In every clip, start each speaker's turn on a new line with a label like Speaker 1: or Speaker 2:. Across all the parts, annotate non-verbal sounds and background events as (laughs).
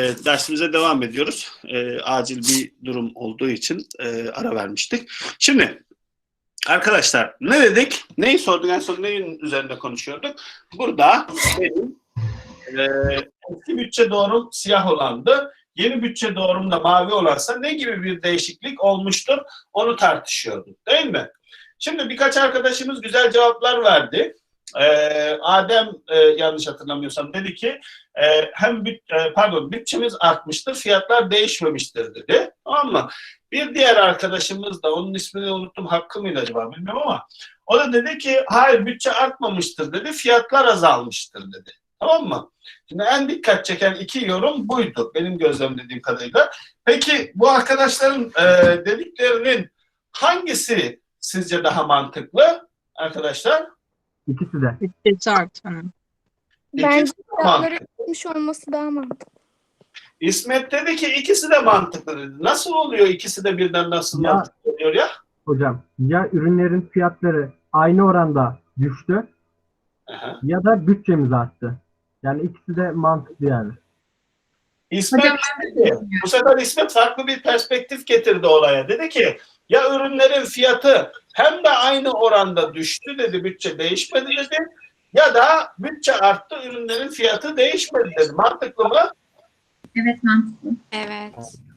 Speaker 1: E, dersimize devam ediyoruz. E, acil bir durum olduğu için e, ara vermiştik. Şimdi arkadaşlar ne dedik? Neyi sorduk? En son neyin üzerinde konuşuyorduk? Burada benim e, eski bütçe doğrum siyah olandı. Yeni bütçe doğrumda mavi olansa ne gibi bir değişiklik olmuştur? Onu tartışıyorduk. Değil mi? Şimdi birkaç arkadaşımız güzel cevaplar verdi. Ee, Adem e, yanlış hatırlamıyorsam dedi ki e, hem e, pardon bütçemiz artmıştır, fiyatlar değişmemiştir dedi. Tamam mı? Bir diğer arkadaşımız da onun ismini unuttum, hakkı mıydı acaba bilmiyorum ama o da dedi ki hayır bütçe artmamıştır dedi, fiyatlar azalmıştır dedi. Tamam mı? Şimdi en dikkat çeken iki yorum buydu benim gözlemlediğim kadarıyla. Peki bu arkadaşların dediklerinin hangisi sizce daha mantıklı arkadaşlar?
Speaker 2: İkisi de.
Speaker 3: Bütçesi artanın.
Speaker 4: Bence
Speaker 1: İkisi
Speaker 4: fiyatları
Speaker 1: mantıklı.
Speaker 4: artmış olması daha mantıklı.
Speaker 1: İsmet dedi ki ikisi de mantıklı dedi. Nasıl oluyor ikisi de birden nasıl
Speaker 2: Ya-
Speaker 1: mantıklı oluyor ya?
Speaker 2: Hocam ya ürünlerin fiyatları aynı oranda düştü
Speaker 1: Aha.
Speaker 2: ya da bütçemiz arttı. Yani ikisi de mantıklı yani.
Speaker 1: İsmet
Speaker 3: Hocam
Speaker 1: dedi ki, bu sefer İsmet farklı bir perspektif getirdi olaya. Dedi ki ya ürünlerin fiyatı hem de aynı oranda düştü dedi bütçe değişmedi dedi ya da bütçe arttı ürünlerin fiyatı değişmedi dedi. Mantıklı mı?
Speaker 3: Evet mantıklı.
Speaker 5: Evet.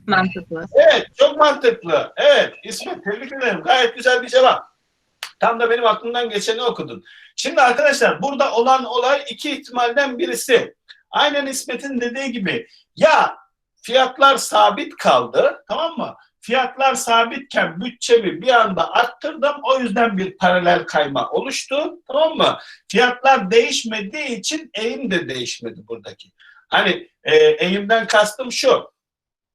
Speaker 3: Mantıklı.
Speaker 1: Evet, çok mantıklı. Evet, İsmet tebrik ederim. Gayet güzel bir cevap. Tam da benim aklımdan geçeni okudun. Şimdi arkadaşlar burada olan olay iki ihtimalden birisi. Aynen İsmet'in dediği gibi ya fiyatlar sabit kaldı tamam mı? Fiyatlar sabitken bütçemi bir anda arttırdım. O yüzden bir paralel kayma oluştu. Tamam mı? Fiyatlar değişmediği için eğim de değişmedi buradaki. Hani e, eğimden kastım şu.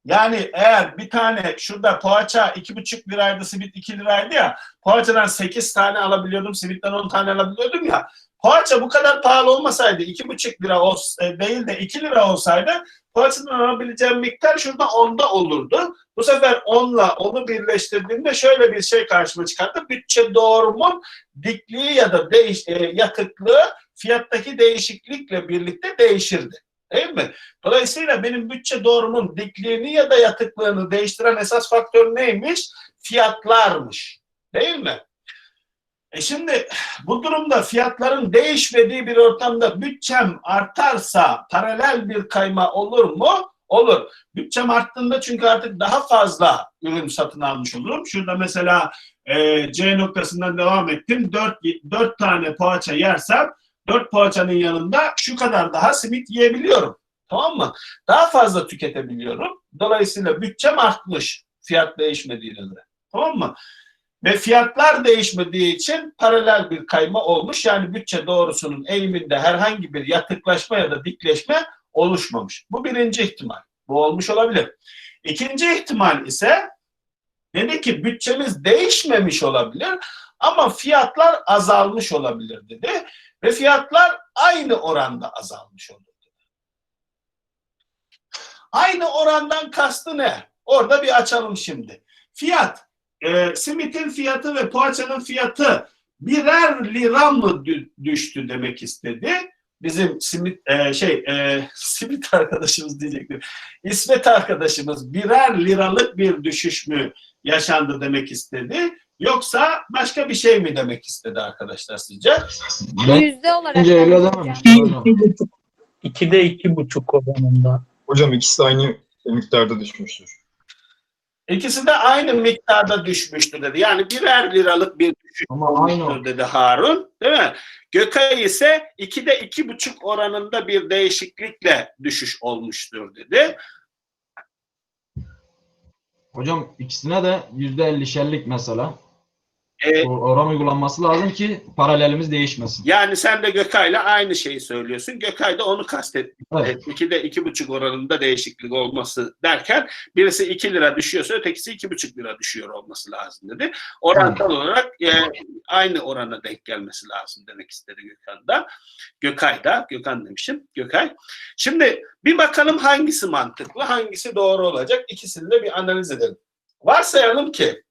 Speaker 1: Yani eğer bir tane şurada poğaça iki buçuk liraydı, simit iki liraydı ya. Poğaçadan sekiz tane alabiliyordum, simitten on tane alabiliyordum ya. Poğaça bu kadar pahalı olmasaydı, iki buçuk lira e, değil de iki lira olsaydı poğaçadan alabileceğim miktar şurada onda olurdu. Bu sefer onla onu birleştirdiğimde şöyle bir şey karşıma çıkarttı. Bütçe doğrumun dikliği ya da değiş, e, yatıklığı fiyattaki değişiklikle birlikte değişirdi. Değil mi? Dolayısıyla benim bütçe doğrumun dikliğini ya da yatıklığını değiştiren esas faktör neymiş? Fiyatlarmış. Değil mi? E şimdi bu durumda fiyatların değişmediği bir ortamda bütçem artarsa paralel bir kayma olur mu? Olur. Bütçem arttığında çünkü artık daha fazla ürün satın almış olurum. Şurada mesela e, C noktasından devam ettim. 4, 4 tane poğaça yersem 4 poğaçanın yanında şu kadar daha simit yiyebiliyorum. Tamam mı? Daha fazla tüketebiliyorum. Dolayısıyla bütçem artmış fiyat değişmediğine göre. Tamam mı? Ve fiyatlar değişmediği için paralel bir kayma olmuş. Yani bütçe doğrusunun eğiminde herhangi bir yatıklaşma ya da dikleşme oluşmamış. Bu birinci ihtimal. Bu olmuş olabilir. İkinci ihtimal ise dedi ki bütçemiz değişmemiş olabilir ama fiyatlar azalmış olabilir dedi. Ve fiyatlar aynı oranda azalmış olur. Aynı orandan kastı ne? Orada bir açalım şimdi. Fiyat, e, simitin fiyatı ve poğaçanın fiyatı birer lira mı dü- düştü demek istedi. Bizim simit e, şey e, (laughs) simit arkadaşımız diyecektim. İsmet arkadaşımız birer liralık bir düşüş mü yaşandı demek istedi. Yoksa başka bir şey mi demek istedi arkadaşlar sizce?
Speaker 4: Yüzde olarak.
Speaker 6: Bence öyle.
Speaker 3: İkide iki buçuk oranında.
Speaker 6: Hocam ikisi de aynı miktarda düşmüştür.
Speaker 1: İkisi de aynı miktarda düşmüştür dedi. Yani birer liralık bir düşüş
Speaker 6: Ama
Speaker 1: olmuştur dedi Harun. Değil mi? Gökay ise ikide iki buçuk oranında bir değişiklikle düşüş olmuştur dedi.
Speaker 7: Hocam ikisine de yüzde ellişerlik mesela.
Speaker 1: E,
Speaker 7: Oran uygulanması lazım ki paralelimiz değişmesin.
Speaker 1: yani sen de Gökay'la aynı şeyi söylüyorsun. Gökay da onu kastetmiş.
Speaker 7: Evet.
Speaker 1: Evet. İkide iki buçuk oranında değişiklik olması derken birisi iki lira düşüyorsa ötekisi iki buçuk lira düşüyor olması lazım dedi. Orantal olarak e, aynı orana denk gelmesi lazım demek istedi Gökhan da. Gökay da, Gökhan demişim, Gökay. Şimdi bir bakalım hangisi mantıklı, hangisi doğru olacak. İkisini de bir analiz edelim. Varsayalım ki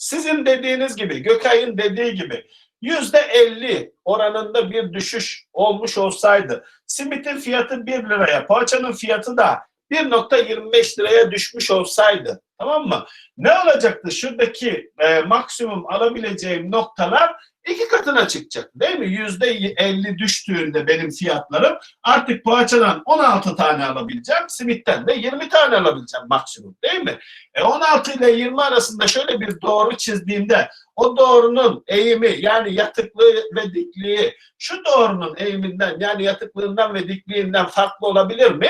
Speaker 1: sizin dediğiniz gibi, Gökay'ın dediği gibi yüzde elli oranında bir düşüş olmuş olsaydı Simitin fiyatı 1 liraya, poğaçanın fiyatı da 1.25 liraya düşmüş olsaydı tamam mı? Ne olacaktı? Şuradaki e, maksimum alabileceğim noktalar iki katına çıkacak değil mi? Yüzde 50 düştüğünde benim fiyatlarım artık poğaçadan 16 tane alabileceğim, simitten de 20 tane alabileceğim maksimum değil mi? E 16 ile 20 arasında şöyle bir doğru çizdiğimde o doğrunun eğimi yani yatıklığı ve dikliği şu doğrunun eğiminden yani yatıklığından ve dikliğinden farklı olabilir mi?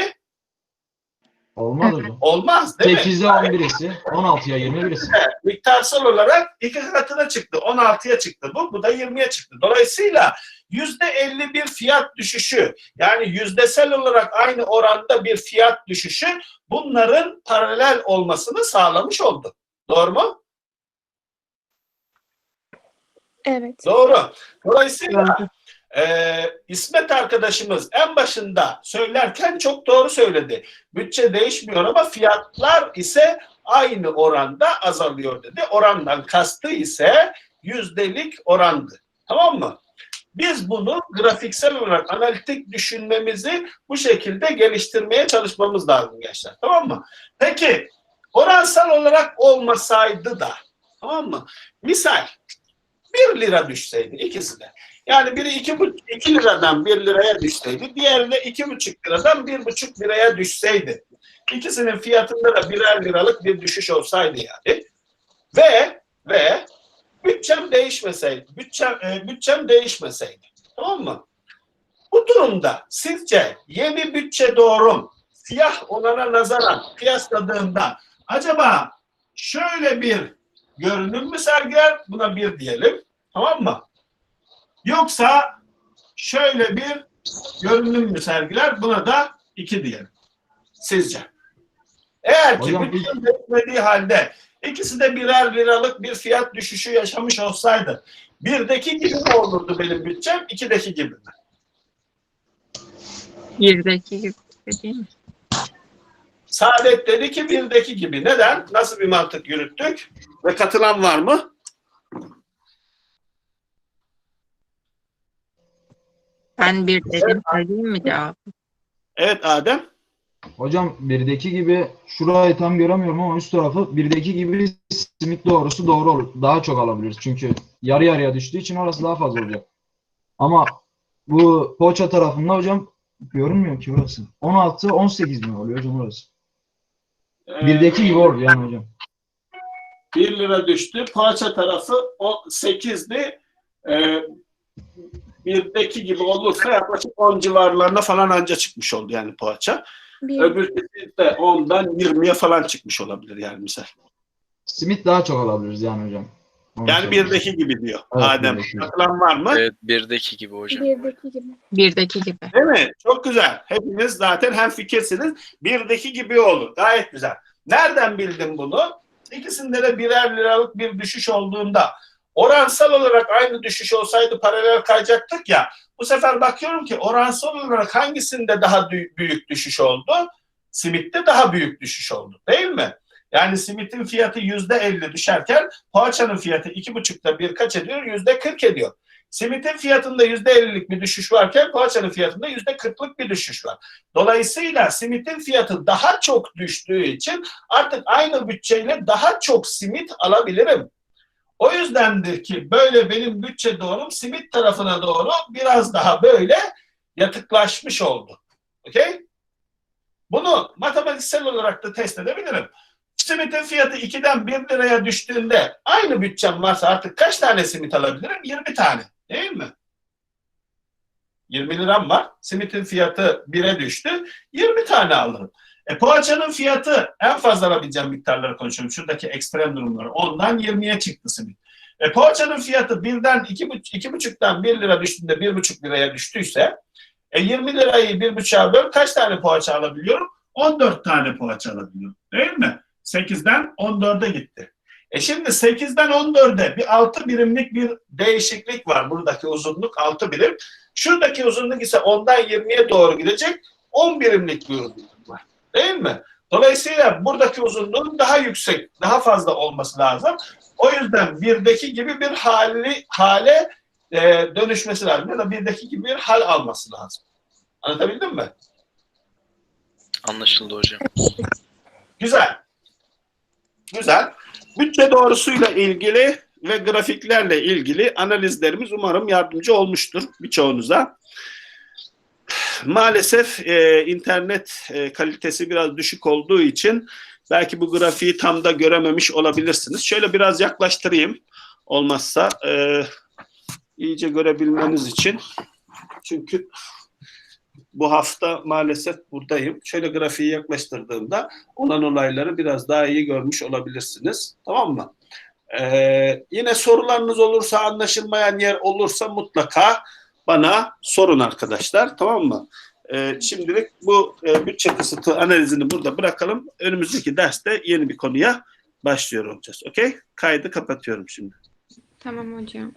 Speaker 7: Olmaz hocam.
Speaker 1: Olmaz değil mi?
Speaker 7: 8'e 11'isi, 16'ya 21'isi.
Speaker 1: miktarsal olarak iki katına çıktı. 16'ya çıktı bu. Bu da 20'ye çıktı. Dolayısıyla yüzde 51 fiyat düşüşü yani yüzdesel olarak aynı oranda bir fiyat düşüşü bunların paralel olmasını sağlamış oldu. Doğru mu?
Speaker 4: Evet.
Speaker 1: Doğru. Dolayısıyla e, İsmet arkadaşımız en başında söylerken çok doğru söyledi. Bütçe değişmiyor ama fiyatlar ise aynı oranda azalıyor dedi. Orandan kastı ise yüzdelik orandı. Tamam mı? Biz bunu grafiksel olarak analitik düşünmemizi bu şekilde geliştirmeye çalışmamız lazım gençler. Tamam mı? Peki oransal olarak olmasaydı da tamam mı? Misal 1 lira düşseydi ikisi de. Yani biri 2, 2 liradan 1 liraya düşseydi, diğeri de 2,5 liradan 1,5 liraya düşseydi. İkisinin fiyatında da birer liralık bir düşüş olsaydı yani. Ve ve bütçem değişmeseydi, bütçem, e, bütçem değişmeseydi. Tamam mı? Bu durumda sizce yeni bütçe doğrum siyah olana nazaran kıyasladığında acaba şöyle bir görünüm mü sergiler? Buna bir diyelim. Tamam mı? Yoksa şöyle bir görünüm mü sergiler? Buna da iki diyelim. Sizce? Eğer ki
Speaker 7: Hocam,
Speaker 1: bütün değişmediği halde ikisi de birer liralık bir fiyat düşüşü yaşamış olsaydı birdeki gibi mi olurdu benim bütçem, ikideki gibi mi?
Speaker 3: Birdeki gibi değil mi?
Speaker 1: Saadet dedi ki birdeki gibi. Neden? Nasıl bir mantık yürüttük? Ve katılan var mı?
Speaker 3: Ben bir dedim söyleyeyim mi cevabı?
Speaker 1: Evet Adem.
Speaker 7: Hocam birdeki gibi şurayı tam göremiyorum ama üst tarafı birdeki gibi simit doğrusu doğru olur. Daha çok alabiliriz. Çünkü yarı yarıya düştüğü için orası daha fazla olacak. Ama bu poğaça tarafında hocam görünmüyor ki orası. 16 18 mi oluyor hocam orası?
Speaker 1: Ee,
Speaker 7: Birdeki gibi olur yani hocam.
Speaker 1: 1 lira düştü. Poğaça tarafı o 8'di. Ee, birdeki gibi olursa yaklaşık 10 civarlarına falan anca çıkmış oldu yani poğaça.
Speaker 4: Bir.
Speaker 1: Öbür de 10'dan 20'ye falan çıkmış olabilir yani misal.
Speaker 7: Simit daha çok alabiliriz yani hocam. Onu
Speaker 1: Yani
Speaker 7: söyleyeyim.
Speaker 1: birdeki gibi diyor
Speaker 7: Evet,
Speaker 1: Adem.
Speaker 7: birdeki gibi.
Speaker 1: Katılan var mı?
Speaker 5: Evet birdeki gibi hocam.
Speaker 4: Birdeki gibi.
Speaker 3: Birdeki gibi.
Speaker 1: Değil mi? Çok güzel. Hepiniz zaten hem fikirsiniz. Birdeki gibi olur. Gayet güzel. Nereden bildin bunu? İkisinde de birer liralık bir düşüş olduğunda oransal olarak aynı düşüş olsaydı paralel kayacaktık ya. Bu sefer bakıyorum ki oransal olarak hangisinde daha büyük düşüş oldu? Simitte daha büyük düşüş oldu. Değil mi? Yani simitin fiyatı yüzde elli düşerken poğaçanın fiyatı iki buçukta bir kaç ediyor? Yüzde kırk ediyor. Simitin fiyatında yüzde ellilik bir düşüş varken poğaçanın fiyatında yüzde kırklık bir düşüş var. Dolayısıyla simitin fiyatı daha çok düştüğü için artık aynı bütçeyle daha çok simit alabilirim. O yüzdendir ki böyle benim bütçe doğrum simit tarafına doğru biraz daha böyle yatıklaşmış oldu. Okey? Bunu matematiksel olarak da test edebilirim. Simitin fiyatı 2'den 1 liraya düştüğünde aynı bütçem varsa artık kaç tane simit alabilirim? 20 tane. Değil mi? 20 liram var. Simitin fiyatı 1'e düştü. 20 tane alırım. E, poğaçanın fiyatı en fazla alabileceğim miktarları konuşuyorum. Şuradaki ekstrem durumları. 10'dan 20'ye çıktı simit. E, poğaçanın fiyatı 1'den 2,5'dan 1 lira düştüğünde 1,5 liraya düştüyse e, 20 lirayı 1,5'a böl kaç tane poğaça alabiliyorum? 14 tane poğaça alabiliyorum. Değil mi? 8'den 14'e gitti. E şimdi 8'den 14'e bir 6 birimlik bir değişiklik var. Buradaki uzunluk 6 birim. Şuradaki uzunluk ise 10'dan 20'ye doğru gidecek 10 birimlik bir uzunluk var. Değil mi? Dolayısıyla buradaki uzunluğun daha yüksek, daha fazla olması lazım. O yüzden birdeki gibi bir hali, hale e, dönüşmesi lazım. Ya da birdeki gibi bir hal alması lazım. Anlatabildim mi?
Speaker 5: Anlaşıldı hocam.
Speaker 1: Güzel. Güzel. Bütçe doğrusuyla ilgili ve grafiklerle ilgili analizlerimiz umarım yardımcı olmuştur birçoğunuza. Maalesef e, internet e, kalitesi biraz düşük olduğu için belki bu grafiği tam da görememiş olabilirsiniz. Şöyle biraz yaklaştırayım olmazsa e, iyice görebilmeniz için. Çünkü bu hafta maalesef buradayım. Şöyle grafiği yaklaştırdığımda olan olayları biraz daha iyi görmüş olabilirsiniz. Tamam mı? Ee, yine sorularınız olursa, anlaşılmayan yer olursa mutlaka bana sorun arkadaşlar. Tamam mı? Ee, şimdilik bu e, bütçe kısıtı analizini burada bırakalım. Önümüzdeki derste yeni bir konuya başlıyor olacağız. Okey? Kaydı kapatıyorum şimdi.
Speaker 3: Tamam hocam.